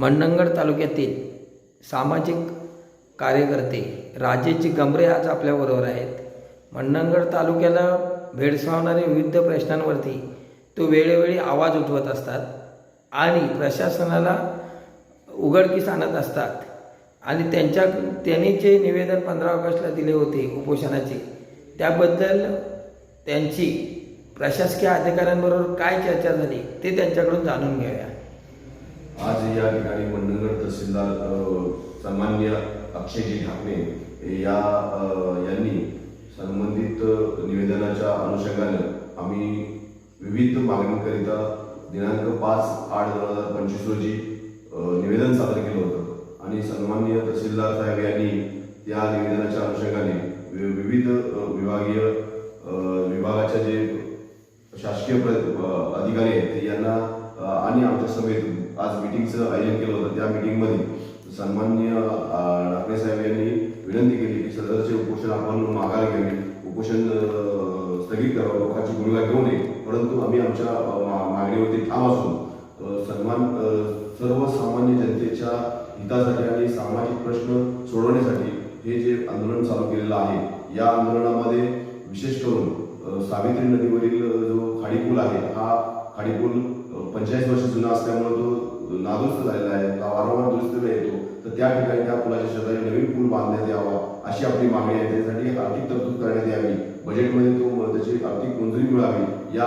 मंडणगड तालुक्यातील सामाजिक कार्यकर्ते राजेजी गमरे आज आपल्याबरोबर आहेत. मंडणगड तालुक्याला भेडसावणाऱ्या विविध प्रश्नांवरती तो वेळोवेळी आवाज उठवत असतात आणि प्रशासनाला उघडकीस आणत असतात. आणि त्यांच्या त्यांनी जे निवेदन पंधरा ऑगस्टला दिले होते उपोषणाचे त्याबद्दल त्यांची प्रशासकीय अधिकाऱ्यांबरोबर काय चर्चा झाली ते त्यांच्याकडून जाणून घेऊया. आज या ठिकाणी मंडणगड तहसीलदार सन्मान्य अक्षयजी ढाकणे या यांनी संबंधित निवेदनाच्या अनुषंगानं आम्ही विविध मागणीकरिता दिनांक पाच आठ दोन हजार पंचवीस रोजी निवेदन सादर केलं होतं. आणि सन्माननीय तहसीलदार साहेब यांनी या निवेदनाच्या अनुषंगाने वि- विविध विभागीय विभागाच्या जे शासकीय प्र अधिकारी आहेत यांना आणि आमच्या समेत आज मिटिंगचं आयोजन केलं होतं. त्या मिटिंगमध्ये सन्माननीय अ, ठाकरे साहेब यांनी विनंती केली की सदरचे उपोषण आपण मागायला घ्यावे उपोषण स्थगित करावं लोकांची भूमिका घेऊ नये परंतु आम्ही आमच्या मागणीवरती ठाम असून सन्मान सर्वसामान्य जनतेच्या हितासाठी आणि सामाजिक प्रश्न सोडवण्यासाठी हे जे आंदोलन चालू केलेलं आहे या आंदोलनामध्ये विशेष करून सावित्री नदीवरील जो खाडीपूल आहे हा खाडीपूल पंचेचाळीस वर्ष जुना असल्यामुळे तो नादुरुस्त झालेला आहे. हा वारंवार दुरुस्तीला येतो. तर त्या ठिकाणी त्या पुलाच्या शेजारी नवीन पूल बांधण्यात यावा अशी आपली मागणी आहे. त्यासाठी आर्थिक तरतूद करण्यात यावी. बजेटमध्ये तो त्याची आर्थिक मंजुरी मिळावी. या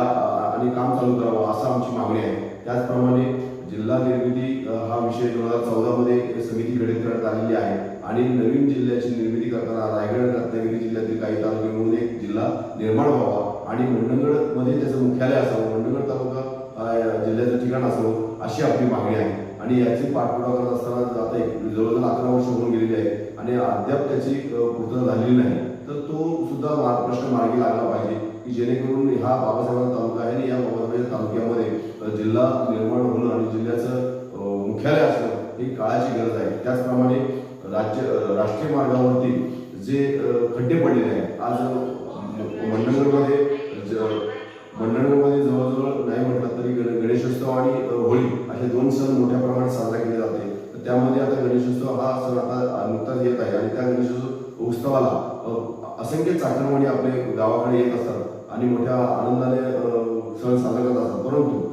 आणि काम चालू करावं असं आमची मागणी आहे. त्याचप्रमाणे जिल्हा निर्मिती हा विषय दोन हजार चौदामध्ये समिती गठीत करण्यात आलेली आहे. आणि नवीन जिल्ह्याची निर्मिती करताना रायगड रत्नागिरी जिल्ह्यातील काही तालुक्यांमध्ये एक जिल्हा निर्माण व्हावा. आणि मंडणगडमध्ये त्याचं मुख्यालय असावं. मंडणगड तालुका जिल्ह्याचं ठिकाण असावं अशी आपली मागणी आहे. आणि याची पाठपुरावा करत असताना आता एक जवळजवळ अकरा वर्ष होऊन गेलेली आहे आणि अद्याप त्याची पूर्तता झालेली नाही तर तो सुद्धा प्रश्न मार्गी लागला पाहिजे की जेणेकरून हा बाबासाहेबांचा तालुका आहे आणि या बाबासाहेबांच्या तालुक्यामध्ये जिल्हा निर्माण होणं आणि जिल्ह्याचं मुख्यालय असणं ही काळाची गरज आहे. त्याचप्रमाणे राज्य राष्ट्रीय मार्गावरती जे खड्डे पडलेले आहेत आज मंडळगडमध्ये उत्सवाला असंख्य चाकरमानी आपले गावाकडे येत असतात आणि मोठ्या आनंदाने सण साजरा करत असतात. परंतु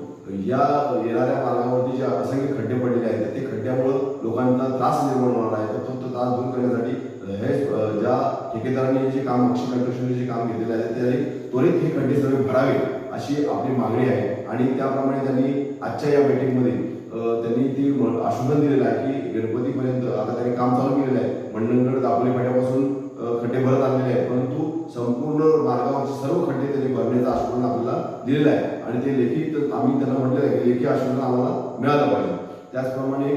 या येणाऱ्या मार्गावरती जे असंख्य खड्डे पडलेले आहेत ते खड्ड्यामुळं लोकांना त्रास निर्माण होणार आहे. तर तो त्रास दूर करण्यासाठी हे ज्या ठेकेदारांनी जे काम अक्षय कंस्ट्रक्शनने जे काम घेतलेले आहे त्यांनी त्वरित हे खड्डे सर्व भरावे अशी आपली मागणी आहे. आणि त्याप्रमाणे त्यांनी आजच्या या बैठकीमध्ये त्यांनी ती आश्वासन दिलेलं आहे की गणपतीपर्यंत आता त्यांनी काम चालू केलेलं आहे. मंडणगड दापोली फाट्यापासून खड्डे भरत आणलेले आहेत. परंतु संपूर्ण मार्गावरचे सर्व खड्डे त्यांनी भरण्याचं आश्वासन आपल्याला दिलेलं आहे. आणि ते लेखी आम्ही त्यांना म्हटलेलं आहे की लेखी आश्वासन आम्हाला मिळालं पाहिजे. त्याचप्रमाणे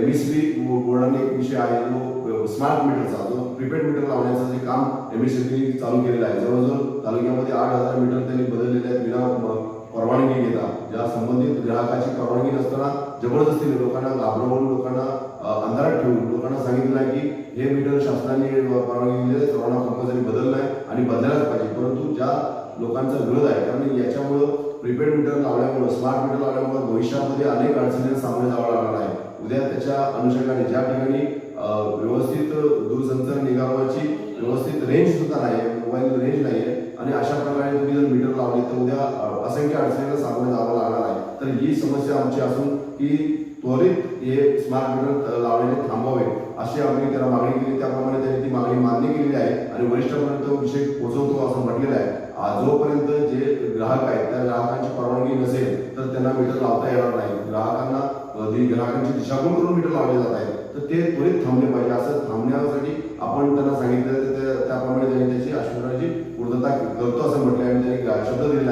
एम एस बी बोर्डाने एक विषय आहे जो स्मार्ट मीटरचा जो प्रीपेड मीटर लावण्याचं जे काम एम एस चालू केलेलं आहे. जवळजवळ तालुक्यामध्ये आठ हजार मीटर त्यांनी बदललेले आहेत. विना परवानगी घेता. ज्या संबंधित ग्राहकाची परवानगी नसताना जबरदस्तीने लोकांना घाबरवून लोकांना अंधारात ठेवून लोकांना सांगितलं आहे की हे मीटर शासनाने परवानगी दिली आहे सर्वांना कंपल्सरी बदललं आहे आणि बदलायलाच पाहिजे. परंतु ज्या लोकांचा विरोध आहे कारण याच्यामुळं प्रीपेड मीटर लावल्यामुळं स्मार्ट मीटर लावल्यामुळं भविष्यामध्ये अनेक अडचणींना सामोरे जावं लागणार आहे. उद्या त्याच्या अनुषंगाने ज्या ठिकाणी व्यवस्थित दूरसंचार निगामाची व्यवस्थित रेंज सुद्धा नाही आहे मोबाईल रेंज नाही आहे आणि अशा प्रकारे तुम्ही जर मीटर लावले तर उद्या असंख्य अडचणींना सामोरे जावं लागणार आहे. तर ही समस्या आमची असून की त्वरित हे स्मार्ट मीटर लावलेले थांबावे अशी आम्ही त्याला मागणी केली. त्याप्रमाणे त्यांनी ती मागणी मान्य केलेली आहे आणि वरिष्ठांपर्यंत विषय पोहोचवतो असं म्हटलेलं आहे. जोपर्यंत जे ग्राहक आहेत त्या ग्राहकांची परवानगी नसेल तर त्यांना मीटर लावता येणार नाही. ग्राहकांना ग्राहकांची दिशाभूल करून मीटर लावले जात आहेत. तर ते त्वरित थांबले पाहिजे. असं थांबण्यासाठी आपण त्यांना सांगितलं तर त्या- त्याप्रमाणे त्यांनी त्याची आश्वासनाची पूर्तता करतो असं म्हटलं आहे आणि त्यांनी गा-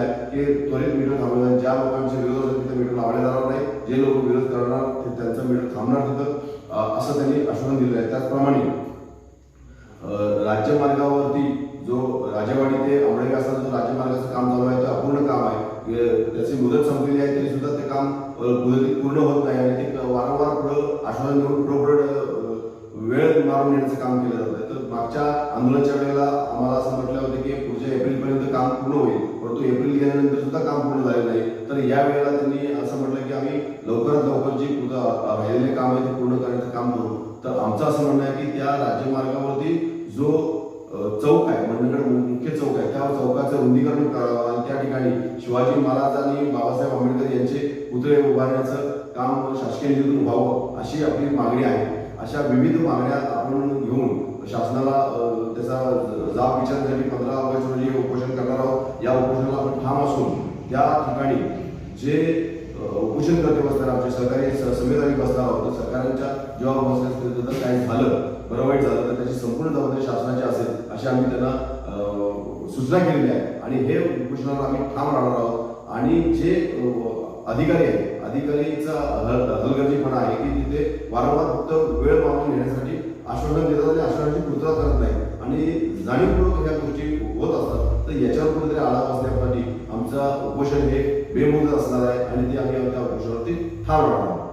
आहे की त्वरित मीटर थांबले जाईल ज्या लोकांचे विरोध असेल तिथे मीटर लावले जाणार नाही. जे लोक विरोध करणार ते त्यांचं मीटर थांबणार तिथं. असं त्यांनी आश्वासन दिलेलं आहे. त्याचप्रमाणे राज्यमार्गावरती जो राजेवाडी ते आंबडेगाव असा जो राज्यमार्गाचं काम चालू आहे ते अपूर्ण काम आहे. त्याची मुदत संपलेली आहे तरी सुद्धा ते काम मुदतीत पूर्ण होत नाही आणि ते वारंवार पुढं आश्वासन देऊन पुढं वेळ मारून येण्याचं काम केलं जातं. तर मागच्या आंदोलनाच्या वेळेला आम्हाला असं म्हटलं होतं की पुढच्या एप्रिलपर्यंत काम पूर्ण होईल परंतु परंतु एप्रिल गेल्यानंतर सुद्धा काम पूर्ण झालेलं नाही तर या वेळेला त्यांनी असं म्हटलं की आम्ही लवकरात लवकर जे राहिलेले काम आहे ते पूर्ण करण्याचं काम करू. तर आमचं असं म्हणणं आहे की त्या राज्यमार्गावरती जो चौक आहे मंडळगड मुख्य चौक आहे त्या चौकाचं रुंदीकरण करावं आणि त्या ठिकाणी शिवाजी महाराज आणि बाबासाहेब आंबेडकर यांचे पुतळे उभारण्याचं काम शासकीय निधीतून व्हावं अशी आपली मागणी आहे. अशा विविध मागण्या आपण घेऊन शासनाला त्याचा जाब विचारण्यासाठी पंधरा ऑगस्ट रोजी उपोषण करणार आहोत. या उपोषणाला आपण ठाम असून त्या ठिकाणी जे उपोषण करते बसणार आमचे सरकारी स- संविधानिक बसणार आहोत तर सरकारांच्या जेव्हा बसण्यास जर काही झालं बरं वाईट झालं तर त्याची संपूर्ण जबाबदारी शासनाची असेल अशी आम्ही त्यांना सूचना केलेली आहे. आणि हे उपोषणाला आम्ही ठाम राहणार आहोत. आणि जे अधिकारी आहेत अधिकारीचा हलगर्जीपणा आहे की तिथे वारंवार फक्त वेळ मागून घेण्यासाठी आश्वासन देतात आणि आश्वासनाची पूर्तता करत नाही आणि जाणीवपूर्वक ह्या गोष्टी होत असतात तर याच्यावर कुठेतरी आळा उपोषण हे बेमुदत असणार आहे आणि ते आम्ही त्या उपोषणावरती ठाम राहणार आहोत